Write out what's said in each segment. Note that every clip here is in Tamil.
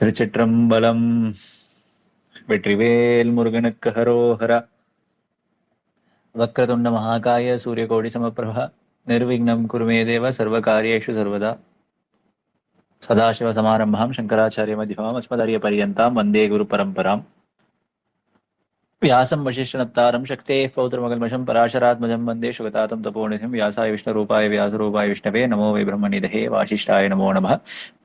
திருச்சிற்றம்பலம். வெற்றிவேல் முருகனுக்கு ஹரோஹரா. வக்ரதுண்ட மகாகாய சூரியகோடி சமப்பிரபா. நிர்விக்னம் குருமே தேவ சர்வ காரியேஷு சர்வதா. சதாசிவ சமாரம்பாம் சங்கராச்சாரிய மதியமாம் அஸ்மதாரிய பரியந்தாம் வந்தே குரு பரம்பராம். வியாசம் வசிஷ்ணத்தாரம் சக்தே பௌத்திரமகல்மஷம் பராசராத்மஜம் வந்தே சுகதாத்தம் தபோனிதம் வியாசாய விஷ்ணரூபாய வியாசரூபாய விஷ்ணவே நமோ வை பிரம்மநிதே வாசிஷ்டாய நமோ நம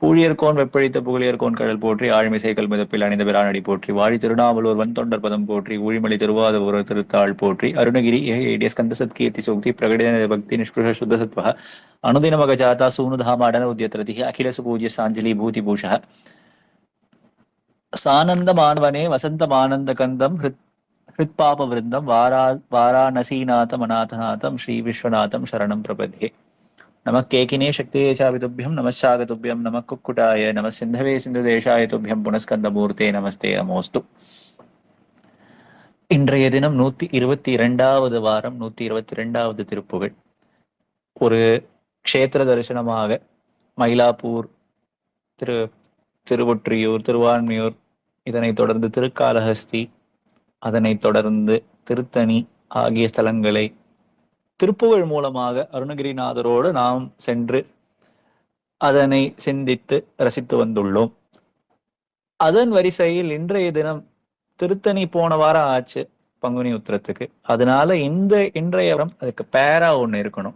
பூழியர்கோன் வெப்பழித்த புகழியர்கோன் கடல் போற்றி ஆழ்மிசை கல்மிதப்பில் அணிந்த பிரானடி போற்றி வாழி திருநாவலூர் வன் தொண்டர் பதம் போற்றி ஊழிமலை திருவாதபுர திருத்தாள் போற்றி அருணகிரி ஏடிய ஸ்கந்த சத்கீர்த்தி சோக்தி பிரகடன பக்தி நிஷ்புஷ சுத்த சத்வ அனுதினமக ஜாதா சூனுதாமாடன உத்தியத்திரதி அகிலசு பூஜ்ய சாஞ்சலி பூதி பூஷ சானந்தமானவனே வசந்தமானந்த கந்தம் ஹிருத் ஹிருத்பாபவிருந்தம் வாரா வாராணசீநாதம் அநாதநாதம் ஸ்ரீ விஸ்வநாதம் சரணம் பிரபத்யே. நம கேகினே சக்தியே சாவிதுபியம் நமசாகதுபியம் நம குக்குட்டாய நம சிந்தவே சிந்து தேசாய துபியம் புனஸ்கந்தமூர்த்தே நமஸ்தே நமோஸ்து இன்றைய தினம் நூத்தி இருபத்தி இரண்டாவது வாரம் நூத்தி இருபத்தி இரண்டாவது திருப்புகள். ஒரு க்ஷேத்திர தரிசனமாக மயிலாப்பூர் திரு திருவொற்றியூர் திருவான்மியூர் இதனைத் தொடர்ந்து திருக்காலஹஸ்தி அதனைத் தொடர்ந்து திருத்தணி ஆகிய ஸ்தலங்களை திருப்புகழ் மூலமாக அருணகிரிநாதரோடு நாம் சென்று அதனை சிந்தித்து ரசித்து வந்துள்ளோம். அதன் வரிசையில் இன்றைய தினம் திருத்தணி போன வாரம் ஆச்சு பங்குனி உத்திரத்துக்கு. அதனால இந்த இன்றைய வாரம் அதுக்கு பேரா ஒண்ணு இருக்கணும்.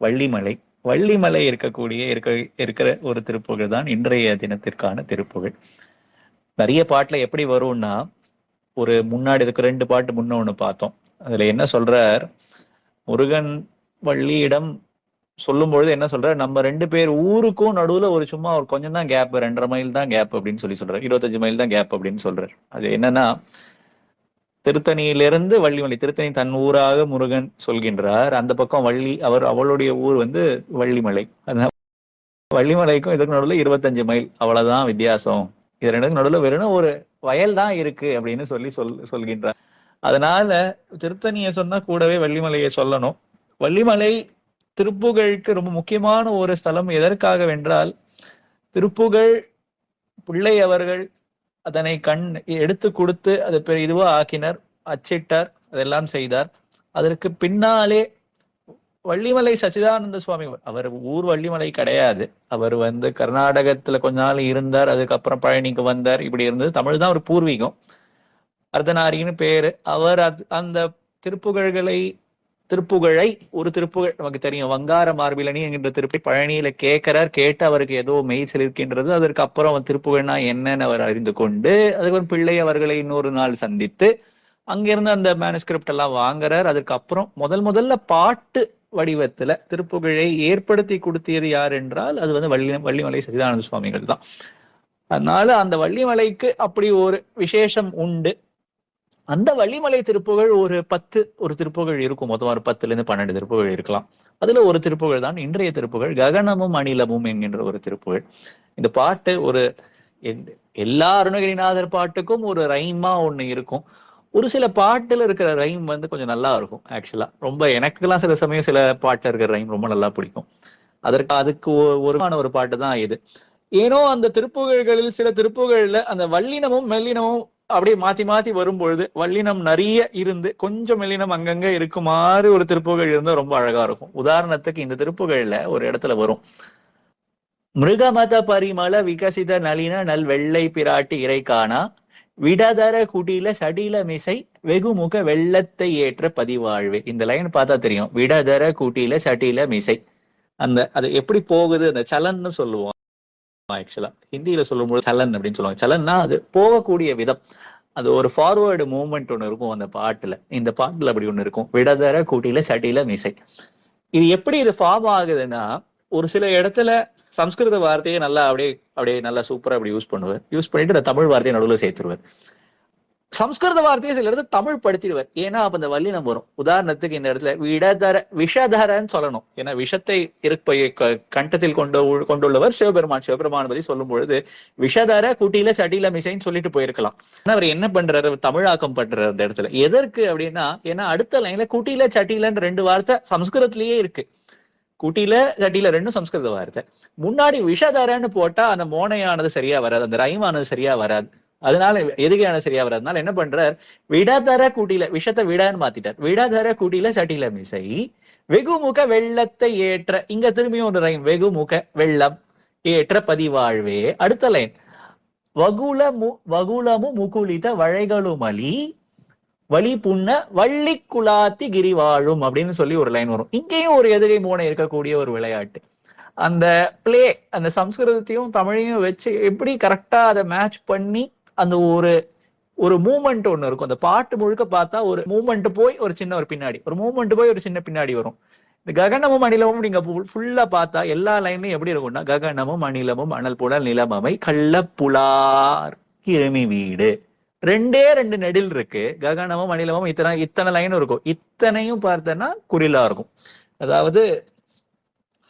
வள்ளிமலை. வள்ளிமலை இருக்கக்கூடிய இருக்க இருக்கிற ஒரு திருப்புகழ் தான் இன்றைய தினத்திற்கான திருப்புகழ். நிறைய பாட்டுல எப்படி வரும்னா ஒரு முன்னாடி இதுக்கு ரெண்டு பாட்டு முன்ன ஒண்ணு பார்த்தோம். அதுல என்ன சொல்றார்? முருகன் வள்ளியிடம் சொல்லும் பொழுது என்ன சொல்றாரு? நம்ம ரெண்டு பேர் ஊருக்கும் நடுவுல ஒரு சும்மா ஒரு கொஞ்சம் தான் கேப் ரெண்டரை மைல் தான் கேப் அப்படின்னு சொல்லி சொல்றாரு. இருபத்தஞ்சு மைல் தான் கேப் அப்படின்னு சொல்றாரு. அது என்னன்னா திருத்தணியிலிருந்து வள்ளிமலை திருத்தணி தன் ஊராக முருகன் சொல்கின்றார். அந்த பக்கம் வள்ளி அவர் அவளுடைய ஊர் வந்து வள்ளிமலை. அதனால வள்ளிமலைக்கும் இதுக்கு நடுவுல இருபத்தஞ்சு மைல் அவ்வளவுதான் வித்தியாசம். இது ரெண்டுக்கும் நடுவில் வெறும் ஒரு வயல் தான் இருக்கு அப்படின்னு சொல்லி சொல் சொல்கின்றார். அதனால திருத்தணியை சொன்னா கூடவே வள்ளிமலையை சொல்லணும். வள்ளிமலை திருப்புகழுக்கு ரொம்ப முக்கியமான ஒரு ஸ்தலம் எதற்காக வென்றால் திருப்புகழ் பிள்ளை அவர்கள் அதனை கண் எடுத்து கொடுத்து அதை பெரிய இதுவாக ஆக்கினர் அச்சிட்டார் அதெல்லாம் செய்தார். அதற்கு பின்னாலே வள்ளிமலை சச்சிதானந்த சுவாமி அவர் ஊர் வள்ளிமலை கிடையாது. அவர் வந்து கர்நாடகத்துல கொஞ்ச நாள் இருந்தார் அதுக்கப்புறம் பழனிக்கு வந்தார். இப்படி இருந்தது. தமிழ் தான் ஒரு பூர்வீகம். அர்த்தநாரின்னு பேரு. அவர் அது அந்த திருப்புகழ்களை திருப்புகழை ஒரு திருப்புகழ் நமக்கு தெரியும். வங்கார மார்பிலனி என்கின்ற திருப்பி பழனியில கேட்கிறார். கேட்டு அவருக்கு ஏதோ மெய் செலுக்கின்றது அதற்கு அப்புறம் திருப்புகழ்னா என்னன்னு அவர் அறிந்து கொண்டு அதுக்கப்புறம் பிள்ளை அவர்களை இன்னொரு நாள் சந்தித்து அங்கிருந்து அந்த மேனுஸ்கிரிப்ட் எல்லாம் வாங்குறார். அதுக்கப்புறம் முதல் முதல்ல பாட்டு வடிவத்துல திருப்புகழை ஏற்படுத்தி கொடுத்தியது யார் என்றால் அது வந்து வள்ளி வள்ளிமலை சச்சிதானந்த சுவாமிகள் தான். அதனால அந்த வள்ளிமலைக்கு அப்படி ஒரு விசேஷம் உண்டு. அந்த வள்ளிமலை திருப்புகழ் ஒரு பத்து ஒரு திருப்புகழ் இருக்கும். மொத்தம் ஒரு பத்துல இருந்து பன்னெண்டு திருப்புகழ் இருக்கலாம். அதுல ஒரு திருப்புகழ் தான் இன்றைய திருப்புகழ். ககனமும் அணிலமும் என்கின்ற ஒரு திருப்புகழ். இந்த பாட்டு ஒரு எல்லா அருணகிரிநாதர் பாட்டுக்கும் ஒரு ரைமா ஒண்ணு இருக்கும். ஒரு சில பாட்டுல இருக்கிற ரைம் வந்து கொஞ்சம் நல்லா இருக்கும் ஆக்சுவலா ரொம்ப எனக்குலாம் சில சமயம் சில பாட்டுல இருக்கிற ரைம் ரொம்ப நல்லா பிடிக்கும். அதற்கு அதுக்கு ஒருமான ஒரு பாட்டு தான் இது. ஏனோ அந்த திருப்புகழ்களில் சில திருப்புகழில் அந்த வல்லினமும் மெல்லினமும் அப்படியே மாத்தி மாத்தி வரும்பொழுது வல்லினம் நிறைய இருந்து கொஞ்சம் மெல்லினம் அங்கங்க இருக்குமாறு ஒரு திருப்புகழ் இருந்தால் ரொம்ப அழகா இருக்கும். உதாரணத்துக்கு இந்த திருப்புகழ்ல ஒரு இடத்துல வரும். மிருகமத பரிமள விகசித நளின நல் வெள்ளை பிராட்டி இறைக்கானா? விடாதார குடியில சடியில மிசை வெகுமுக வெள்ளத்தை ஏற்ற பதிவாழ்வு. இந்த லைன் பார்த்தா தெரியும். விடாதார குட்டில சடியில மிசை. அந்த அது எப்படி போகுது? அந்த சலன்னு சொல்லுவோம். ஆக்சுவலா. ஹிந்தியில சொல்லும்போது சலன் அப்படின்னு சொல்லுவாங்க. சலன்னா அது போகக்கூடிய விதம். அது ஒரு ஃபார்வேர்டு மூவ்மெண்ட் ஒன்று இருக்கும் அந்த பாட்டுல. இந்த பாட்டுல அப்படி ஒன்று இருக்கும். விடாதார கூட்டில சடியில மிசை. இது எப்படி இது ஃபார்ம் ஆகுதுன்னா ஒரு சில இடத்துல சம்ஸ்கிருத வார்த்தையை நல்லா அப்படியே அப்படியே நல்லா சூப்பரா அப்படி யூஸ் பண்ணுவார். யூஸ் பண்ணிட்டு தமிழ் வார்த்தையை நடுவில் சேர்த்துருவார். சம்ஸ்கிருத வார்த்தையை சில இடத்துல தமிழ் படுத்திடுவார். ஏன்னா அப்ப வள்ளி நம்ப வரும். உதாரணத்துக்கு இந்த இடத்துல விடதர விஷதரன்னு சொல்லணும். ஏன்னா விஷத்தை இருப்ப கண்டத்தில் கொண்டு கொண்டுள்ளவர் சிவபெருமான். சிவபெருமான் பத்தி சொல்லும் பொழுது விஷதர குட்டியில சட்டியில மிசைன்னு சொல்லிட்டு போயிருக்கலாம். ஆனா அவர் என்ன பண்றாரு? தமிழாக்கம் பண்றாரு அந்த இடத்துல. எதற்கு அப்படின்னா ஏன்னா அடுத்த லைன்ல குட்டியில சட்டியிலன்னு ரெண்டு வார்த்தை சம்ஸ்கிருதத்திலேயே இருக்கு. குட்டில சட்டியில ரெண்டும் சம்ஸ்கிருத வார்த்தை. முன்னாடி விஷதரன்னு போட்டா அந்த மோனையானது சரியா வராது அந்த ரைமானது சரியா வராது. அதனால எதுகையான சரியா வராதுனால என்ன பண்றார்? விடதர குட்டில விஷத்தை விடான்னு மாத்திட்டார். விடதர குட்டில சட்டில மிசை வெகுமுக வெள்ளத்தை ஏற்ற இங்க திரும்பியும் ஒரு ரைம் வெகுமுக வெள்ளம் ஏற்ற பதிவாழ்வே. அடுத்த லைன். வகுல மு வகுலமு முகுலித வழைகளுமலி வழி புண்ண வள்ளி குலாத்தி கிரிவாழும் அப்படின்னு சொல்லி ஒரு லைன் வரும். இங்கேயும் ஒரு எதிரை மூனை இருக்கக்கூடிய ஒரு விளையாட்டு. அந்த பிளே அந்த சம்ஸ்கிருதத்தையும் தமிழையும் வச்சு எப்படி கரெக்டா அதை மேட்ச் பண்ணி அந்த ஒரு ஒரு மூமெண்ட் ஒன்று இருக்கும். அந்த பாட்டு முழுக்க பார்த்தா ஒரு மூமெண்ட் போய் ஒரு சின்ன ஒரு பின்னாடி ஒரு மூமெண்ட் போய் ஒரு சின்ன பின்னாடி வரும். இந்த ககனமும் அணிலமும் நீங்க ஃபுல்லா பார்த்தா எல்லா லைன்லயும் எப்படி இருக்கும்னா ககனமும் அணிலமும் அனல் புலல் நிலமமை கள்ளப்புலார் கிருமி வீடு. ரெண்டே ரெண்டு நெடில் இருக்கு. ககனமும் அணிலமும் இத்தனை இத்தனை லைனும் இருக்கும். இத்தனையும் பார்த்தேன்னா குறிலா இருக்கும். அதாவது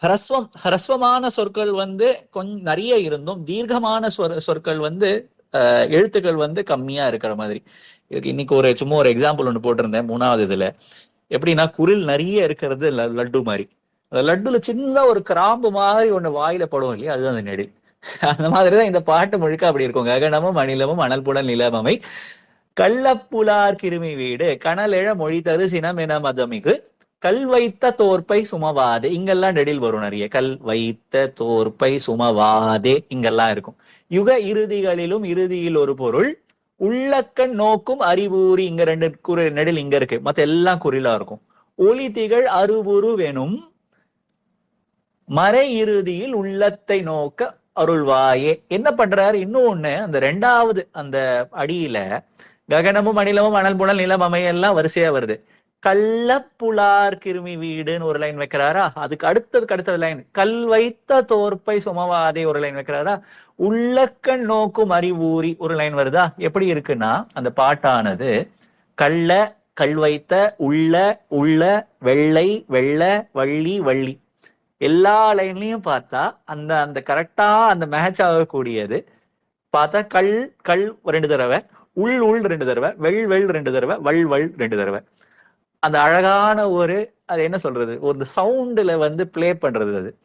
ஹரஸ்வம் ஹரஸ்வமான சொற்கள் வந்து கொஞ்சம் நிறைய இருந்தும் தீர்க்கமான சொற் சொற்கள் வந்து எழுத்துக்கள் வந்து கம்மியா இருக்கிற மாதிரி. இதுக்கு இன்னைக்கு ஒரு சும்மா ஒரு எக்ஸாம்பிள் ஒன்று போட்டிருந்தேன் மூணாவது இதுல. எப்படின்னா குரில் நிறைய இருக்கிறது ல- லட்டு மாதிரி. அந்த லட்டுல சின்ன ஒரு கிராம்பு மாதிரி ஒண்ணு வாயில படும் இல்லையா? அதுதான் அந்த நெடில். அந்த மாதிரிதான் இந்த பாட்டு முழுக்க அப்படி இருக்கும். ககனமும் அணிலமும் அனல் புலன் நிலமமை கள்ளப்புலார் கிருமி வீடு. கனலெழ மொழி தரு சினம் என மதமிகு. கல் வைத்த தோற்பை சுமவாதே. இங்கெல்லாம் நெடில் வரும் நிறைய. கல் வைத்த தோற்பை சுமவாதே. இங்கெல்லாம் இருக்கும். யுக இறுதிகளிலும் இறுதியில் ஒரு பொருள். உள்ளக்கண் நோக்கும் அறிவூரி இங்க ரெண்டு குறி நெடில் இங்க இருக்கு. மத்த எல்லாம் குறிலா இருக்கும். ஒளி திகழ் அருவுரு வெனும். மறை இறுதியில் உள்ளத்தை நோக்க அருள்வாயே. என்ன பண்றாரு? இன்னொன்னு அந்த ரெண்டாவது அந்த அடியில ககனமும் அணிலமும் அனல் புனல் நிலம் அமையெல்லாம் வரிசையா வருது. கள்ளப்புலார் கிருமி வீடுன்னு ஒரு லைன் வைக்கிறாரா? அதுக்கு அடுத்ததுக்கு அடுத்த லைன் கல் வைத்த தோற்பை சுமவாதே ஒரு லைன் வைக்கிறாரா? உள்ளக்கண் நோக்கும் அறிவூரி ஒரு லைன் வருதா? எப்படி இருக்குன்னா அந்த பாட்டானது கள்ள கல் வைத்த உள்ள உள்ள வெள்ளை வெள்ள வள்ளி வள்ளி. எல்லா லைன்லயும் பார்த்தா அந்த அந்த கரெக்டா அந்த மேட்ச் ஆகக்கூடியது. பார்த்தா கல் கல் ரெண்டு தடவை உள் உள் ரெண்டு தடவை வெள் வெள் ரெண்டு தடவை வள் வள் ரெண்டு தடவை. அந்த அழகான ஒரு அது என்ன சொல்றது? ஒரு சவுண்டில் வந்து ப்ளே பண்றது அது.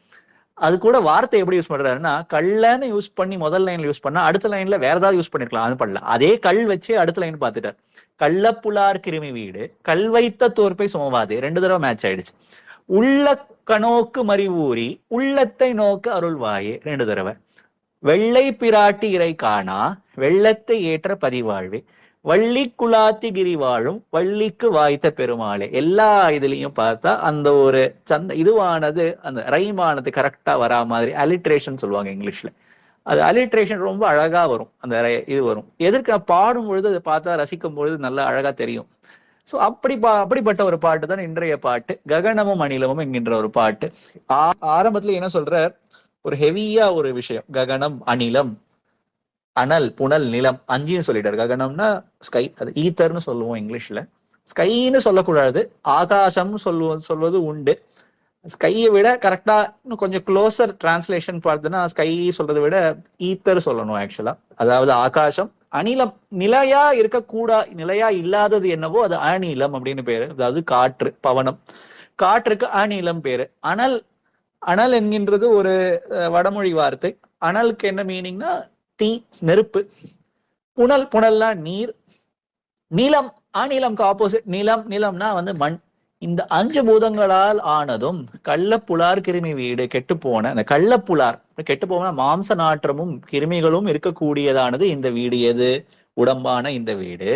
அது கூட வார்த்தை எப்படி யூஸ் பண்றாருன்னா கல்லன்னு யூஸ் பண்ணி முதல் லைன்ல யூஸ் பண்ணா அடுத்த லைன்ல வேற ஏதாவது யூஸ் பண்ணிருக்கலாம். அது பண்ணல. அதே கல் வச்சு அடுத்த லைன் பார்த்துட்டார். கள்ளப்புலார் கிருமி வீடு கல் வைத்த தோற்பை சுமவாது. ரெண்டு தடவை மேட்ச் ஆயிடுச்சு. உள்ள கணோக்கு மறிவூரி உள்ளத்தை நோக்க அருள்வாயே. ரெண்டு தடவை. வெள்ளை பிராட்டி இறை காணா வெள்ளத்தை ஏற்ற பதிவாழ்வே. வள்ளி குலாத்தி கிரி வாழும் வள்ளிக்கு வாய்த்த பெருமாளே. எல்லா இதுலயும் பார்த்தா அந்த ஒரு சந்த இதுவானது அந்த ரைமானது கரெக்டா வரா மாதிரி அலிட்ரேஷன் சொல்லுவாங்க இங்கிலீஷ்ல. அது அலிட்ரேஷன் ரொம்ப அழகா வரும். அந்த இது வரும். எதற்கு பாடும் பொழுது அதை பார்த்தா ரசிக்கும் பொழுது நல்லா அழகா தெரியும். சோ அப்படி பா அப்படிப்பட்ட ஒரு பாட்டு தான் இன்றைய பாட்டு. ககனமும் அணிலமும் என்கின்ற ஒரு பாட்டு. ஆ- ஆரம்பத்துல என்ன சொல்றார்? ஒரு ஹெவியா ஒரு விஷயம். ககனம் அணிலம் அனல் புனல் நிலம் அஞ்சின்னு சொல்லிட்டாரு. ககனம்னா ஸ்கை அது ஈத்தர்னு சொல்லுவோம் இங்கிலீஷ்ல. ஸ்கைன்னு சொல்லக்கூடாது. ஆகாசம் சொல்லுவோம் சொல்வது உண்டு. ஸ்கையை விட கரெக்டா இன்னும் கொஞ்சம் க்ளோசர் டிரான்ஸ்லேஷன் பார்த்தோன்னா ஸ்கை சொல்றதை விட ஈத்தர் சொல்லணும் ஆக்சுவலா அதாவது ஆகாசம் அணிலம் நிலையா இருக்கக்கூடா நிலையா இல்லாதது என்னவோ அது அநிலம் அப்படின்னு பேரு. அதாவது காற்று பவனம். காற்றுக்கு அநிலம் பேரு. அனல் அனல் என்கின்றது ஒரு அஹ், வடமொழி வார்த்தை. அனலுக்கு என்ன மீனிங்னா தீ நெருப்பு. புனல் புனல்னா நீர். நிலம் அநிலம்க்கு ஆப்போசிட் நிலம் நிலம்னா வந்து மண். இந்த அஞ்சு பூதங்களால் ஆனதும் கள்ளப்புலார் கிருமி வீடு கெட்டு போன அந்த கள்ளப்புலார் கெட்டு போன மாம்ச நாற்றமும் கிருமிகளும் இருக்கக்கூடியதானது இந்த வீடு எது? உடம்பான இந்த வீடு.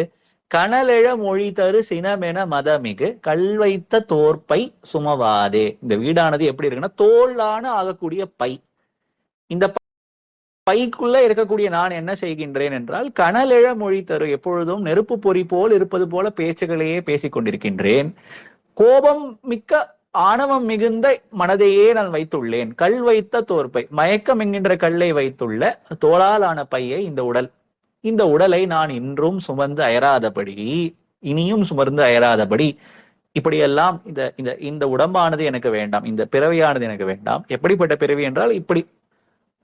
கனலெழ மொழி தரு சினமென மதமிகு கல் வைத்த தோற்பை சுமவாதே. இந்த வீடானது எப்படி இருக்குன்னா தோளான ஆகக்கூடிய பை. இந்த பைக்குள்ள இருக்கக்கூடிய நான் என்ன செய்கின்றேன் என்றால் கனலெழ மொழி தரு எப்பொழுதும் நெருப்பு பொறி போல் இருப்பது போல பேச்சுகளையே பேசிக் கொண்டிருக்கின்றேன். கோபம் மிக்க ஆணவம் மிகுந்த மனதையே நான் வைத்துள்ளேன். கல் வைத்த தோற்பை மயக்கம் என்கின்ற கல்லை வைத்துள்ள தோளாலான ஆன பையை இந்த உடல். இந்த உடலை நான் இன்றும் சுமந்து அயராதபடி இனியும் சுமர்ந்து அயராதபடி இப்படியெல்லாம் இந்த இந்த இந்த உடம்பானது எனக்கு வேண்டாம். இந்த பிறவியானது எனக்கு வேண்டாம். எப்படிப்பட்ட பிறவி என்றால் இப்படி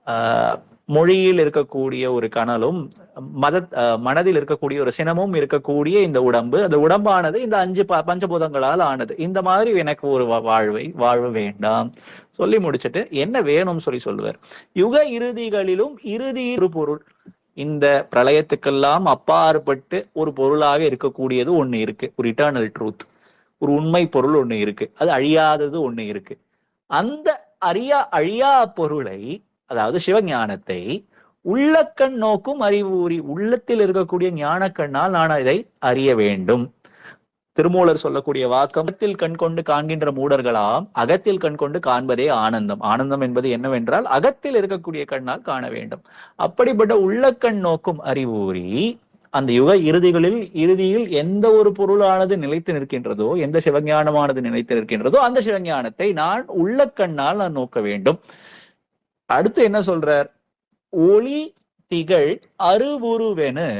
ஆஹ் மொழியில் இருக்கக்கூடிய ஒரு கனலும் மத மனதில் இருக்கக்கூடிய ஒரு சினமும் இருக்கக்கூடிய இந்த உடம்பு. அந்த உடம்பானது இந்த அஞ்சு ப- பஞ்சபூதங்களால் ஆனது. இந்த மாதிரி எனக்கு ஒரு வா- வாழ்வை வாழ்வு வேண்டாம். சொல்லி முடிச்சிட்டு என்ன வேணும்னு சொல்லி சொல்லுவார். யுக இறுதிகளிலும் இறுதி ஒரு பொருள். இந்த பிரளயத்துக்கெல்லாம் அப்பாற்பட்டு ஒரு பொருளாக இருக்கக்கூடியது ஒண்ணு இருக்கு. ஒரு இட்டர்னல் ட்ரூத் ஒரு உண்மை பொருள் ஒண்ணு இருக்கு. அது அழியாதது ஒண்ணு இருக்கு. அந்த அறியா அழியா பொருளை அதாவது சிவஞானத்தை உள்ளக்கண் நோக்கும் அறிவூறி உள்ளத்தில் இருக்கக்கூடிய ஞானக்கண்ணால் நான் இதை அறிய வேண்டும். திருமூலர் சொல்லக்கூடிய வாக்கத்தில் கண் கொண்டு காண்கின்ற மூடர்களாம் அகத்தில் கண் கொண்டு காண்பதே ஆனந்தம். ஆனந்தம் என்பது என்னவென்றால் அகத்தில் இருக்கக்கூடிய கண்ணால் காண வேண்டும். அப்படிப்பட்ட உள்ளக்கண் நோக்கும் அறிவூறி அந்த யுக இறுதிகளில் இறுதியில் எந்த ஒரு பொருளானது நிலைத்து நிற்கின்றதோ எந்த சிவஞானமானது நிலைத்து நிற்கின்றதோ அந்த சிவஞானத்தை நான் உள்ள கண்ணால் நான் நோக்க வேண்டும். அடுத்து என்ன சொல்றார்? ஒளி திகழ் அருவுருவெனு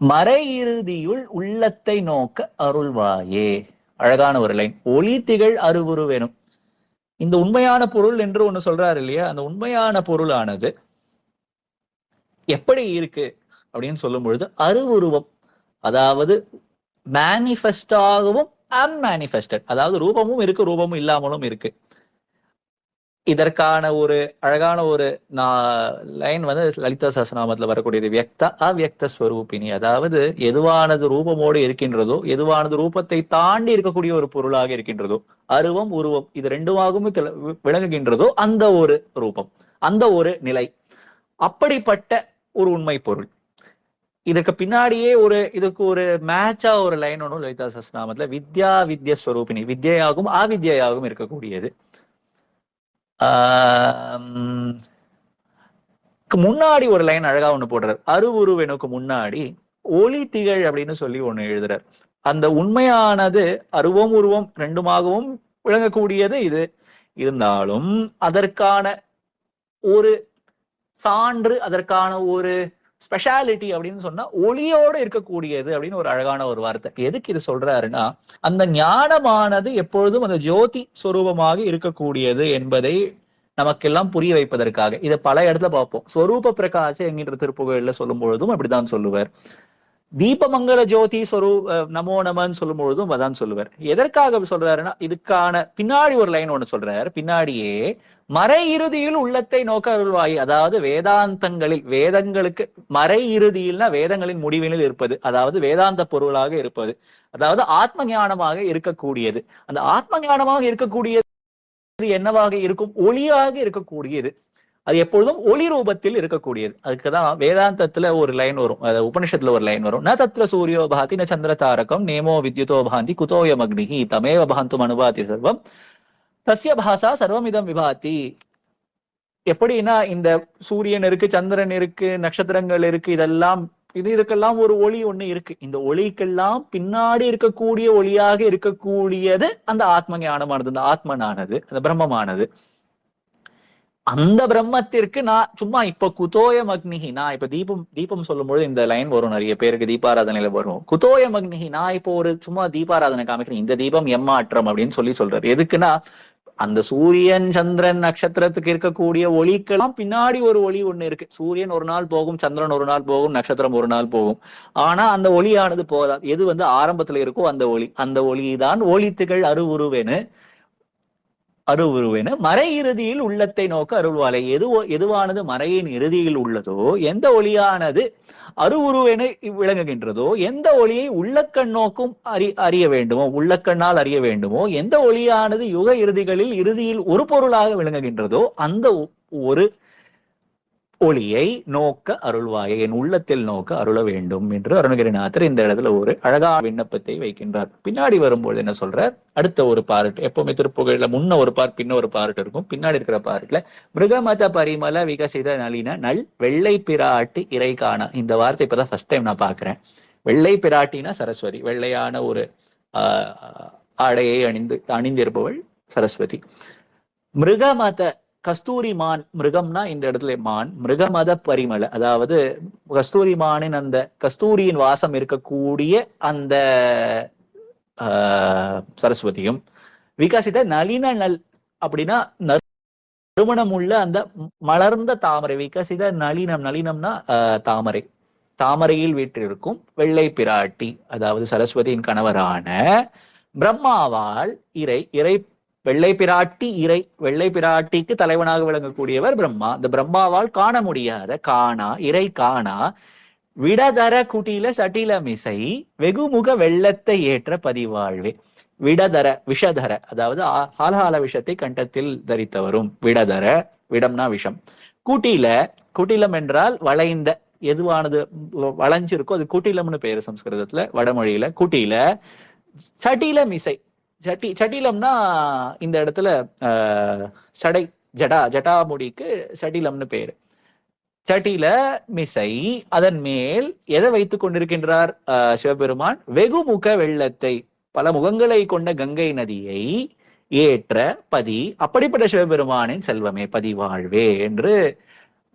மறை இறுதியுள் உள்ளத்தை நோக்க அருள்வாயே. அழகான ஒரு லைன். ஒளி திகழ் அருவுருவெனும். இந்த உண்மையான பொருள் என்று ஒண்ணு சொல்றாரு இல்லையா? அந்த உண்மையான பொருளானது எப்படி இருக்கு அப்படின்னு சொல்லும் பொழுது அருவுருவம். அதாவது மேனிஃபெஸ்டாகவும் அன்மேனிஃபெஸ்டட் அதாவது ரூபமும் இருக்கு ரூபமும் இல்லாமலும் இருக்கு. இதற்கான ஒரு அழகான ஒரு லைன் வந்து லலிதா சஹஸ்ரநாமத்துல வரக்கூடியது வியக்த அவ்யக்த ஸ்வரூபினி அதாவது எதுவானது ரூபமோடு இருக்கின்றதோ எதுவானது ரூபத்தை தாண்டி இருக்கக்கூடிய ஒரு பொருளாக இருக்கின்றதோ அருவம் உருவம் இது ரெண்டுமாகவும் தில- விளங்குகின்றதோ அந்த ஒரு ரூபம் அந்த ஒரு நிலை. அப்படிப்பட்ட ஒரு உண்மை பொருள். இதுக்கு பின்னாடியே ஒரு இதுக்கு ஒரு மேட்சா ஒரு லைன் ஒன்று லலிதா சஸ்நாமத்துல வித்யா வித்ய ஸ்வரூபினி வித்யாகவும் அவித்யாகவும் இருக்கக்கூடியது. முன்னாடி ஒரு லைன் அழகா ஒண்ணு போடுறார். அருவுருவெனுக்கு முன்னாடி ஒளி திகழ் அப்படின்னு சொல்லி ஒண்ணு எழுதுறார். அந்த உண்மையானது அருவம் உருவம் ரெண்டுமாகவும் விளங்கக்கூடியது இது. இருந்தாலும் அதற்கான ஒரு சான்று அதற்கான ஒரு ஸ்பெஷாலிட்டி அப்படின்னு சொன்னா ஒளியோடு இருக்கக்கூடியது அப்படின்னு ஒரு அழகான ஒரு வார்த்தை. எதுக்கு இது சொல்றாருன்னா அந்த ஞானமானது எப்பொழுதும் அந்த ஜோதி சுரூபமாக இருக்கக்கூடியது என்பதை நமக்கெல்லாம் புரிய வைப்பதற்காக. இதை பல இடத்துல பார்ப்போம். ஸ்வரூப பிரகாச என்கின்ற திருப்புகழ்ல சொல்லும் பொழுதும் அப்படிதான் சொல்லுவார். தீபமங்கல ஜோதி சொரூ நமோ நமன்னு சொல்லும் பொழுதும் அதான் சொல்லுவார். எதற்காக சொல்றாருன்னா இதுக்கான பின்னாடி ஒரு லைன் ஒண்ணு சொல்றாரு. பின்னாடியே மறை இறுதியில் உள்ளத்தை நோக்க அருள்வாய். அதாவது வேதாந்தங்களில் வேதங்களுக்கு மறை இறுதியில்னா வேதங்களின் முடிவினில் இருப்பது. அதாவது வேதாந்த பொருளாக இருப்பது. அதாவது ஆத்ம ஞானமாக இருக்கக்கூடியது. அந்த ஆத்ம ஞானமாக இருக்கக்கூடியது என்னவாக இருக்கும்? ஒளியாக இருக்கக்கூடியது. அது எப்பொழுதும் ஒளி ரூபத்தில் இருக்கக்கூடியது. அதுக்குதான் வேதாந்தத்துல ஒரு லைன் வரும். அது உபனிஷத்துல ஒரு லைன் வரும். ந தத்ர சூரியோ பாதி ந சந்திர தாரகம் நேமோ வித்யுதோ பாந்தி குதோயம் அக்னிஹி தமேவ பாந்தும் அனுபாதி சர்வம் தசிய பாசா சர்வமிதம் விபாதி. எப்படின்னா இந்த சூரியன் இருக்கு சந்திரன் இருக்கு நட்சத்திரங்கள் இருக்கு இதெல்லாம் இது இதுக்கெல்லாம் ஒரு ஒளி ஒண்ணு இருக்கு. இந்த ஒளிக்கெல்லாம் பின்னாடி இருக்கக்கூடிய ஒளியாக இருக்கக்கூடியது அந்த ஆத்ம ஞானமானது அந்த ஆத்மனானது அந்த பிரம்மமானது. அந்த பிரம்மத்திற்கு நான் சும்மா இப்ப குதோயம் அக்னிகி நான் இப்ப தீபம் தீபம் சொல்லும்பொழுது இந்த லைன் வரும் நிறைய பேருக்கு தீபாராதனையில வரும். குதோயம் அக்னிகி நான் இப்போ ஒரு சும்மா தீபாராதனை காமிக்கிறேன். இந்த தீபம் எம்மாற்றம் அப்படின்னு சொல்லி சொல்றாரு. எதுக்குன்னா அந்த சூரியன் சந்திரன் நட்சத்திரத்துக்கு இருக்கக்கூடிய ஒளிக்கெல்லாம் பின்னாடி ஒரு ஒளி ஒண்ணு இருக்கு. சூரியன் ஒரு நாள் போகும் சந்திரன் ஒரு நாள் போகும் நட்சத்திரம் ஒரு நாள் போகும். ஆனா அந்த ஒளியானது போதா எது வந்து ஆரம்பத்துல இருக்கோ அந்த ஒளி. அந்த ஒளிதான் ஒளித்துகள் அருவுருவேன்னு அருவுருவென மறை இறுதியில் உள்ளத்தை நோக்க அருள்வாலை எது எதுவானது மறையின் இறுதியில் உள்ளதோ எந்த ஒளியானது அருவுருவென விளங்குகின்றதோ எந்த ஒளியை உள்ளக்கண் நோக்கும் அறி அறிய வேண்டுமோ உள்ளக்கண்ணால் அறிய வேண்டுமோ எந்த ஒளியானது யுக இறுதிகளில் இறுதியில் ஒரு பொருளாக விளங்குகின்றதோ அந்த ஒரு ஒளியை நோக்க அருள்வாயை என் உள்ளத்தில் நோக்க அருள வேண்டும் என்று அருணகிரிநாதர் இந்த இடத்துல ஒரு அழகான விண்ணப்பத்தை வைக்கின்றார். பின்னாடி வரும்போது என்ன சொல்றார்? அடுத்த ஒரு பார்ட் எப்பவுமே திருப்புகழ்ல முன்ன ஒரு பார்ட் பின்ன ஒரு பார்ட் இருக்கும். பின்னாடி இருக்கிற பார்ட்ல மிருகமத பரிமல விகசித நளின நல் வெள்ளை பிராட்டி இறை காண. இந்த வார்த்தை இப்பதான் ஃபர்ஸ்ட் டைம் நான் பாக்குறேன் வெள்ளை பிராட்டினா சரஸ்வதி வெள்ளையான ஒரு ஆஹ் ஆடையை அணிந்து அணிந்திருப்பவள் சரஸ்வதி. மிருகமத கஸ்தூரி மான் மிருகம்னா இந்த இடத்துல மான் மிருகமத பரிமள. அதாவது கஸ்தூரி மானின் அந்த கஸ்தூரியின் வாசம் இருக்கக்கூடிய அந்த ஆஹ் சரஸ்வதியும் விகாசித நளின நல் அப்படின்னா நறுமணம் உள்ள அந்த மலர்ந்த தாமரை. விகசித நளினம் நளினம்னா தாமரை. தாமரையில் வீற்றிருக்கும் வெள்ளை பிராட்டி அதாவது சரஸ்வதியின் கணவரான பிரம்மாவால் இறை இறை வெள்ளை பிராட்டி இறை வெள்ளை பிராட்டிக்கு தலைவனாக விளங்கக்கூடியவர் பிரம்மா. இந்த பிரம்மாவால் காண முடியாத காணா இறை காணா விடதர குட்டில சட்டில மிசை வெகுமுக வெள்ளத்தை ஏற்ற பதிவாழ்வே. விடதர விஷதர அதாவது ஆலகால விஷத்தை கண்டத்தில் தரித்தவரும். விடதர விடம்னா விஷம். கூட்டில குட்டிலம் என்றால் வளைந்த எதுவானது வளைஞ்சிருக்கோ அது குட்டிலம்னு பேரு சம்ஸ்கிருதத்துல வடமொழியில. குட்டில சட்டில மிசை. சட்டி சட்டிலம்னா இந்த இடத்துல சடை ஜடா ஜடாமுடிக்கு சட்டிலம்னு பேரு. சட்டில மிசை அதன் மேல் எதை வைத்துக் கொண்டிருக்கின்றார்? சிவபெருமான் வெகுமுக வெள்ளத்தை பல முகங்களை கொண்ட கங்கை நதியை ஏற்ற பதி அப்படிப்பட்ட சிவபெருமானின் செல்வமே பதிவாழ்வே என்று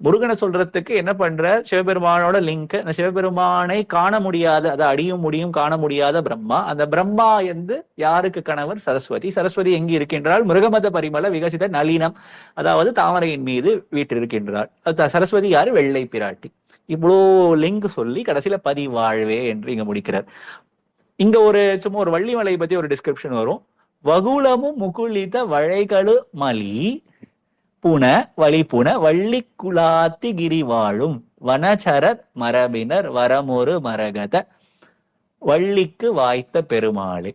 முருகனை சொல்றதுக்கு என்ன பண்ற? சிவபெருமானோட லிங்க் அந்த சிவபெருமானை காண முடியாத அதை அடியும் முடியும் காண முடியாத பிரம்மா. அந்த பிரம்மா என்று யாருக்கு கணவர்? சரஸ்வதி. சரஸ்வதி எங்கு இருக்கின்றால் முருகமத பரிமள விகசித நளினம். அதாவது தாமரையின் மீது வீட்டிருக்கின்றார் சரஸ்வதி யாரு? வெள்ளை பிராட்டி. இவ்வளோ லிங்க் சொல்லி கடைசியில பதிவாழ்வே என்று இங்க முடிக்கிறார். இங்க ஒரு சும்மா ஒரு வள்ளிமலை பத்தி ஒரு டிஸ்கிரிப்ஷன் வரும். வகுளமும் முகுளித வழைகளு மலி. புன வழி புன வள்ளி குலாத்தி கிரி வாழும் வனச்சரத் மரபினர் வரமொரு மரகத வள்ளிக்கு வாய்த்த பெருமாளே.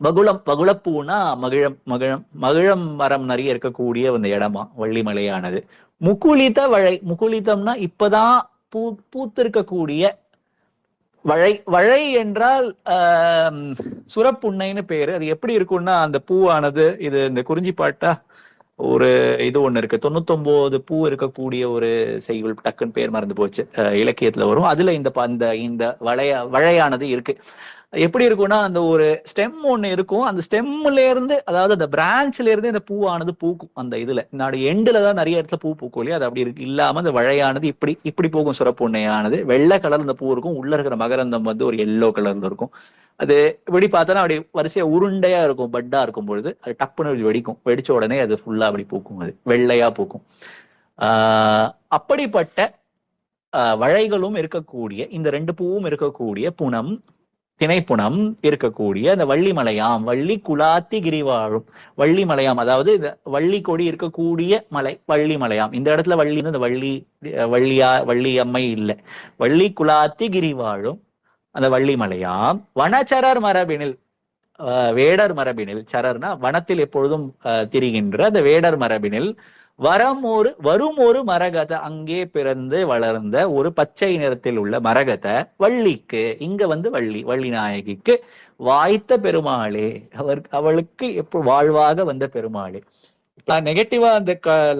மகுளம் வகுளப்பூனா மகிழம் மகிழம் மகிழம் மரம் நிறைய இருக்கக்கூடிய அந்த இடமா வள்ளிமலையானது. முகுளித வழை முகுளிதம்னா இப்பதான் பூ பூத்திருக்கக்கூடிய வழை வழை என்றால் சுரப்புண்ணைன்னு பேரு. அது எப்படி இருக்கும்னா அந்த பூவானது இது இந்த குறிஞ்சி பாட்டா ஒரு இது ஒண்ணு இருக்கு. தொண்ணூத்தொன்பது பூ இருக்கக்கூடிய ஒரு செய்யுள் டக்குன்னு பேர் மறந்து போச்சு. இலக்கியத்துல வரும். அதுல இந்த அந்த இந்த வளைய வழையானது இருக்கு. எப்படி இருக்கும்னா அந்த ஒரு ஸ்டெம் ஒண்ணு இருக்கும். அந்த ஸ்டெம்ல இருந்து அதாவது அந்த பிரான்ச்ல இருந்து இந்த பூவானது பூக்கும் அந்த இதுல. நாடு எண்டுல தான் நிறைய இடத்துல பூ பூக்கும் இல்லையா? அது அப்படி இருக்கு. இல்லாம அந்த வழையானது இப்படி இப்படி போகும் சுரப்புண்ணையானது வெள்ளை கலர் அந்த பூ இருக்கும். உள்ள இருக்கிற மகரந்தம் வந்து ஒரு எல்லோ கலர்ல இருக்கும். அது வெடி பார்த்தோன்னா அப்படி வரிசையா உருண்டையா இருக்கும். பட்டா இருக்கும் பொழுது அது டப்புன்னு வெடிக்கும். வெடிச்ச உடனே அது ஃபுல்லா அப்படி பூக்கும் அது. வெள்ளையா பூக்கும். ஆஹ் அப்படிப்பட்ட வழைகளும் இருக்கக்கூடிய இந்த ரெண்டு பூவும் இருக்கக்கூடிய புனம் திணைப்புணம் இருக்கக்கூடிய அந்த வள்ளிமலையாம் வள்ளி குலாத்தி கிரிவாழும் வள்ளிமலையாம் அதாவது இந்த வள்ளி கொடி இருக்கக்கூடிய மலை வள்ளிமலையாம். இந்த இடத்துல வள்ளி இந்த வள்ளி வள்ளியா வள்ளி அம்மை இல்லை. வள்ளி குலாத்தி கிரிவாழும் அந்த வள்ளிமலையாம். வனச்சரர் மரபினில் வேடர் மரபினில் சரர்னா வனத்தில் எப்பொழுதும் திரிகின்ற அந்த வேடர் மரபினில் வரம் ஒரு வரும் ஒரு மரகத அங்கே பிறந்து வளர்ந்த ஒரு பச்சை நிறத்தில் உள்ள மரகத வள்ளிக்கு இங்க வந்து வள்ளி வள்ளி நாயகிக்கு வாய்த்த பெருமாளே. அவர் அவளுக்கு எப்போ வாழ்வாக வந்த பெருமாளே. நெகட்டிவா அந்த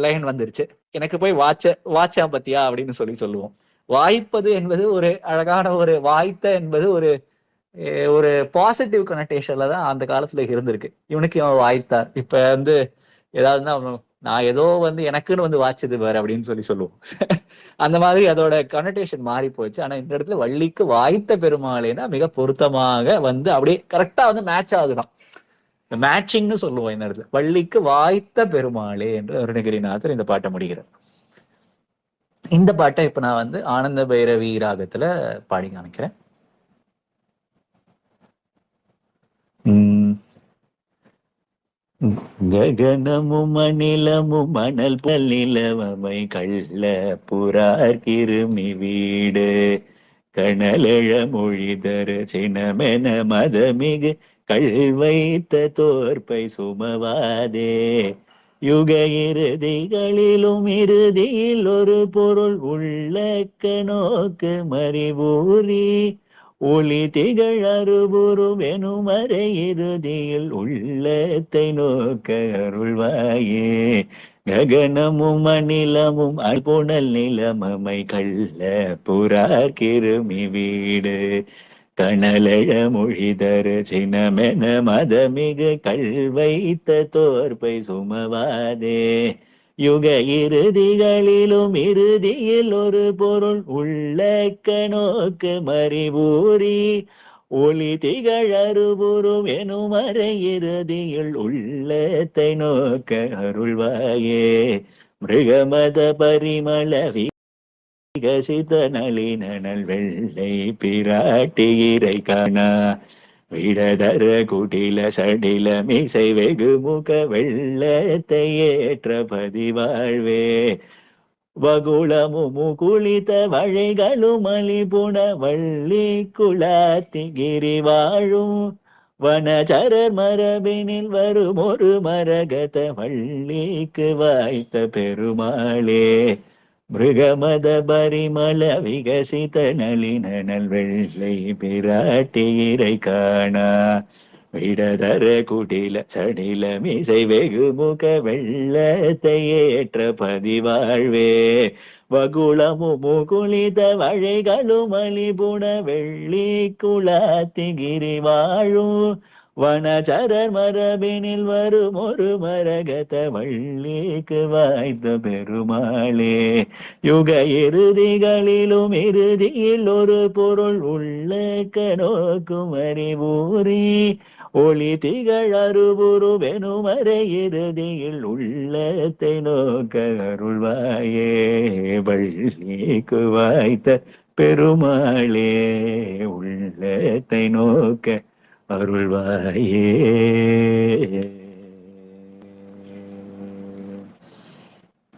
லைன் வந்துருச்சு. எனக்கு போய் வாச்ச வாச்சா பத்தியா அப்படின்னு சொல்லி சொல்லுவோம். வாய்ப்பது என்பது ஒரு அழகான ஒரு வாய்த்த என்பது ஒரு ஒரு பாசிட்டிவ் கனெக்டேஷன்ல தான் அந்த காலத்துல இருந்திருக்கு. இவனுக்கு இவன் வாய்த்தார். இப்ப வந்து ஏதாவதுன்னா நான் ஏதோ வந்து எனக்குன்னு வந்து வாச்சது வேற அப்படின்னு சொல்லி சொல்லுவோம். அந்த மாதிரி அதோட கனெக்டேஷன் மாறி போச்சு. ஆனா இந்த இடத்துல வள்ளிக்கு வாய்த்த பெருமாளேனா மிக பொருத்தமாக வந்து அப்படியே கரெக்டா வந்து மேட்ச் ஆகுதான். மேட்சிங்னு சொல்லுவோம் இந்த இடத்துல. வள்ளிக்கு வாய்த்த பெருமாளே என்று அருணகிரிநாதர் இந்த பாட்டை முடிகிறார் இந்த பாட்டை இப்ப நான் வந்து ஆனந்த பைரவி ராகத்துல பாடி காமிக்கிறேன். உம் ககனமும் மணிலமும் மணல் பல்லிலவமை கள்ள புறார் கிருமி வீடு. கணலழ மொழிதர சினமென மதமிகு கள் வைத்த தோற்பை சுமவாதே. யுக இறுதிகளிலும் இறுதியில் ஒரு பொருள் உள்ளக்க நோக்கு மறிவூரி ஒளி திகழ் அருபுரும் எனுமறை இறுதியில் உள்ளத்தை நோக்க அருள்வாயே. ககனமும் அநிலமும் அல்புணல் நிலமமை கள்ள புறா கிருமி வீடு. கணலழ மொழிதரு சினமென மதமிகு கல் வைத்த தோற்பை சுமவாதே. யுக இறுதிகளிலும் இறுதியில் ஒரு பொருள் உள்ளக்க நோக்கு மறிபூரி ஒளி திகழறுபுறும் எனும் அறை இறுதியில் உள்ளத்தை நோக்க அருள்வாயே. மிருகமத பரிமள விகசித நளினல் வெள்ளை பிராட்டி இறை காணா விடதர குடில சடில மீசை வெகு முக வெள்ளத்தை ஏற்ற பதிவாழ்வே. வகுளமு முகுளித்த வழைகளும் அலிபுண வள்ளி குலாத்தி கிரி வாழும் வனச்சரர் மரபினில் வரும் ஒரு மரகத வள்ளிக்கு வாய்த்த பெருமாளே. மிருகமத பரிமள விகசித நளினல் வெள்ளை பிராட்டியிரை காணா. விடதர குடில சடில மீசை வெகு முக வெள்ளத்தை ஏற்ற பதிவாழ்வே. வகுளமு முகுளித வழைகளும் அலிபுண வெள்ளி குலாத்திகிரி வாழும் வனச்சரர் மரபினில் வரும் ஒரு மரகத வள்ளிக்கு வாய்த்த பெருமாளே. யுக இறுதிகளிலும் இறுதியில் ஒரு பொருள் உள்ள கணோக்கும் அறிவூரி ஒளி திகழ் அருபுரு வெனுமரை இறுதியில் உள்ளத்தை நோக்க அருள்வாயே. வள்ளிக்கு வாய்த்த பெருமாளே உள்ளத்தை நோக்க அருள்வாயே.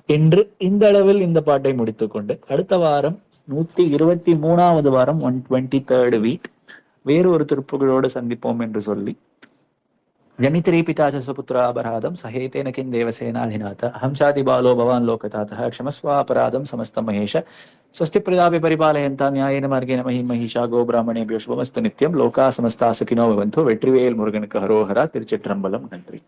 இன்று இந்த அளவில் இந்த பாட்டை முடித்துக்கொண்டு அடுத்த வாரம் நூத்தி இருபத்தி மூணாவது வாரம் ஒன் டுவெண்ட்டி தேர்ட் வீக் வேறு ஒரு திருப்புகளோடு சந்திப்போம் என்று சொல்லி జనిత్రీ పితా చ సుపుత్రాపరాధం సహేతేన కిం దేవసేనాధినాథ అహం చాది బాలో భవాన్ లోకతాత క్షమస్వాపరాధం సమస్త మహేష స్వస్తి ప్రజాపి పరిపాలయంతా న్యాయేన మార్గేణ మహి మహిషా గో బ్రాహ్మణేభ్యో శుభమస్తు నిత్యం లోకా సమస్తా సుఖినో భవంతు వెట్రివేల్ మురుగనుక హరోహర తిరుచిట్రంబలం நன்றி